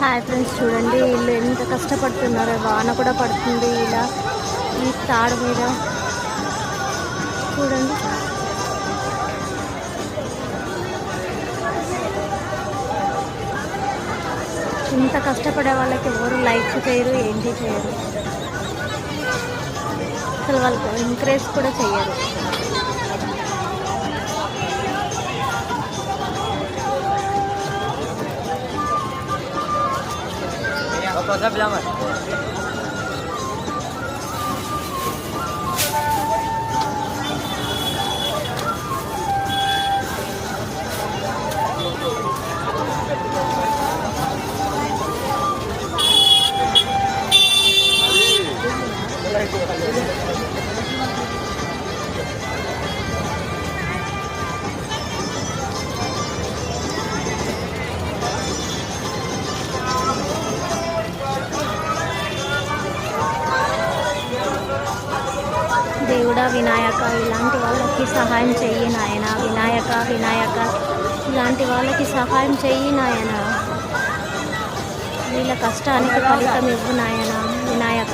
Hi friends చూడండి వీళ్ళు ఎంత కష్టపడుతున్నారు వాన కూడా పడుతుంది ఇలా ఈ తాడు మీద. చూడండి. ఇంత కష్టపడే వాళ్ళకి ఎవరు లైక్స్ చేయరు ఏంటి చేయరు. అసలు వాళ్ళకి ఎంకరేజ్ కూడా చేయరు. ચોથા પેલામાં దేవుడా వినాయక ఇలాంటి వాళ్ళకి సహాయం చెయ్యి నాయన. వినాయక వినాయక ఇలాంటి వాళ్ళకి సహాయం చెయ్యి నాయన. వీళ్ళ కష్టానికి ఫలితం ఇవ్వు నాయన. వినాయక.